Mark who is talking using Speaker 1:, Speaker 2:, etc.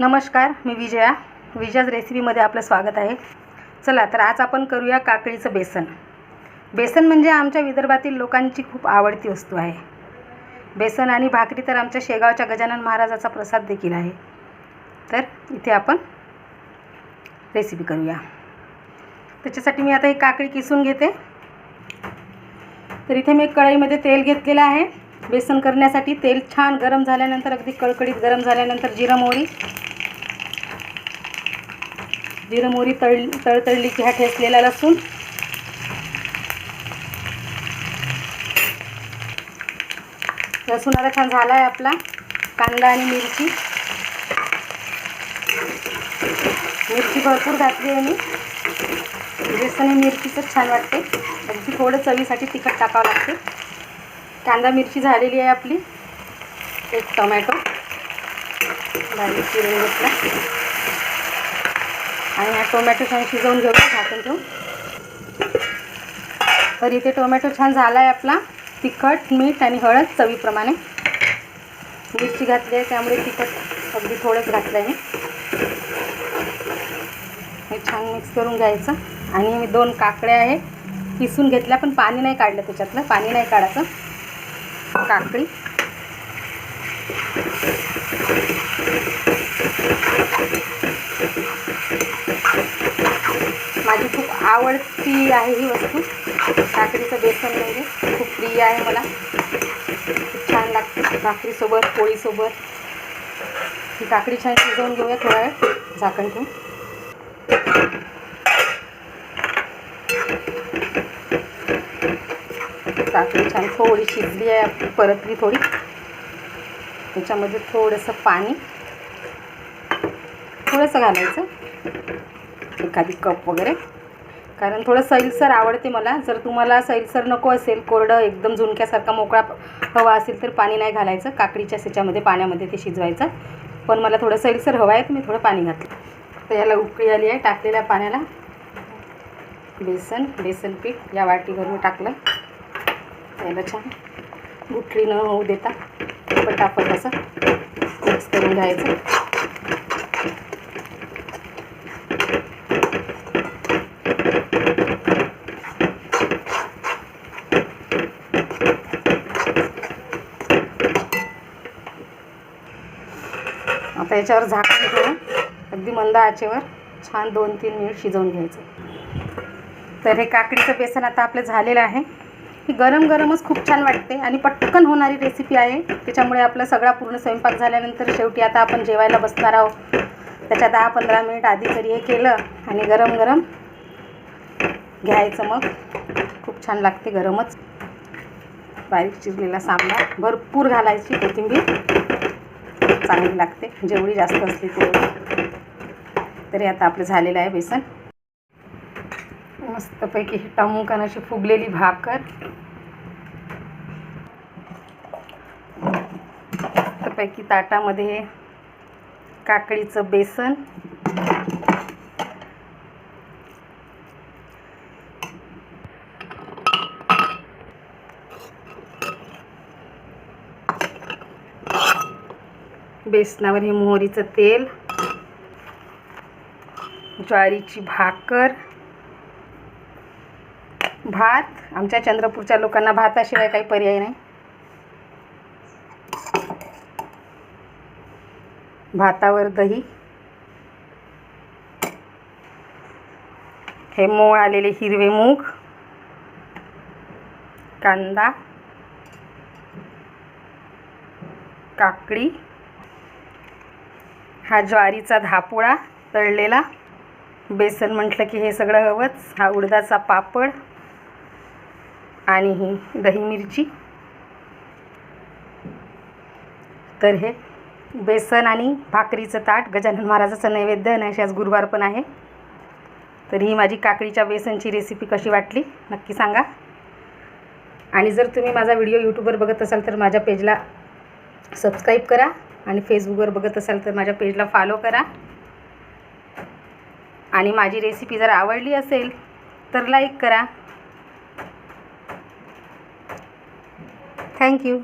Speaker 1: नमस्कार मी विजया. विजयाज रेसिपीमध्ये आपलं स्वागत आहे. चला तर आज आपण करूया काकडीचं बेसन. बेसन म्हणजे आमच्या विदर्भातील लोकांची खूप आवडती वस्तू आहे. बेसन आणि भाकरी तर आमच्या शेगावच्या गजानन महाराजाचा प्रसाद देखील आहे. तर इथे आपण रेसिपी करूया. त्याच्यासाठी मी आता ही काकडी किसून घेते. तर इथे मी कढईमध्ये तेल घेतलेलं आहे. बेसन करण्यासाठी तेल छान गरम झाल्यानंतर अगदी कळकडीत गरम झाल्यानंतर जिरं मोहरी. जिरं मोहरी तळ तळतळली की हा ठेचलेला लसूण. लसूण आता छान झाला आहे आपला कांदा आणि मिरची. मिरची भरपूर घातली आहे मी. बेसन आणि मिरचीचंच छान वाटते. अगदी थोडं चवीसाठी तिखट टाकावं लागते. कांदा मिरची झालेली आहे आपली. एक टोमॅटो. बारीक चिरून घेतला. आणि हा टोमॅटो छान शिजवून घेऊ झाकून ठेवून तर इथे टोमॅटो छान झाला आहे आपला. तिखट मीठ आणि हळद चवीप्रमाणे. मिरची घातली आहे त्यामुळे तिखट अगदी थोडंच घातलं आहे हे छान मिक्स करून घ्यायचं. आणि मी दोन काकड्या आहे किसून घेतल्या पण पाणी नाही काढलं त्याच्यातलं. पाणी नाही काढायचं. काकडी माझी खूप आवडती आहे ही वस्तू. भाकरीचं बेसन म्हणजे खूप प्रिय आहे मला. खूप छान लागते भाकरीसोबत पोळीसोबत. ही काकडी छान शिजवून घेऊया थोडा वेळ. झाकण ठेवून. काकडी छान थोडी शिजली आहे परतली थोडी. त्याच्यामध्ये थोडंसं पाणी. थोडंसं घालायचं. एखादी कप वगैरे. कारण थोडं सैलसर आवडते मला. जर तुम्हाला सैलसर नको असेल कोरडं एकदम झुणक्यासारखा मोकळा हवा असेल तर पाणी नाही घालायचं. काकडीच्या सेच्यामध्ये पाण्यामध्ये ते शिजवायचं. पण मला थोडं सैलसर हवं आहे तर मी थोडं पाणी घातलं. तर याला उकळी आली आहे टाकलेल्या पाण्याला. बेसन बेसन पीठ या वाटीभरून टाकलं. याला छान गुठली न होऊ देता पटापट असं मिक्स करून घ्यायचं. आता याच्यावर झाकण ठेवून अगदी मंद आचेवर छान दोन तीन मिनिट शिजवून घ्यायचं. तर हे काकडीचं बेसन आता आपलं झालेलं आहे. ही गरम गरमच खूप छान वाटते आणि पटकन होणारी रेसिपी आहे. त्याच्यामुळे आपला सगळा पूर्ण स्वयंपाक झाल्यानंतर शेवटी आता आपण जेवायला बसणार आहोत. त्याच्या दहा पंधरा मिनिट आधी तरी हे केलं आणि गरम गरम घ्यायचं मग. खूप छान लागते गरमच. बारीक चिरलेला सांबार भरपूर घालायची कोथिंबीर. चांगली लागते. जेवढी जास्त असली तेवढी. तरी आता आपलं झालेलं आहे बेसन. मस्तपैकी ही टमकन अशी फुगलेली भाकर. मस्तपैकी ताटामध्ये काकडीचं बेसन. बेसनावर हे मोहरीचं तेल ज्वारीची भाकर भात. आमच्या चंद्रपूरच्या लोकांना भाताशिवाय काही पर्याय नाही. भातावर दही. हे मोळ आलेले हिरवे मूग कांदा काकडी हा ज्वारीचा धापोळा तळलेला. बेसन म्हटलं की हे सगळं हवंच. हा उडदाचा पापड आणि ही दही मिरची. तर हे बेसन आणि भाकरीचं ताट गजानन महाराजाचं नैवेद्य आणि आज गुरुवार पण आहे. तर ही माझी काकडीच्या बेसनची रेसिपी कशी वाटली नक्की सांगा. आणि जर तुम्ही माझा व्हिडिओ यूट्यूबवर बघत असाल तर माझ्या पेजला सबस्क्राईब करा. आणि फेसबुकवर बघत असाल तर माझ्या पेजला फॉलो करा. आणि माझी रेसिपी जर आवडली असेल तर लाईक करा. थँक्यू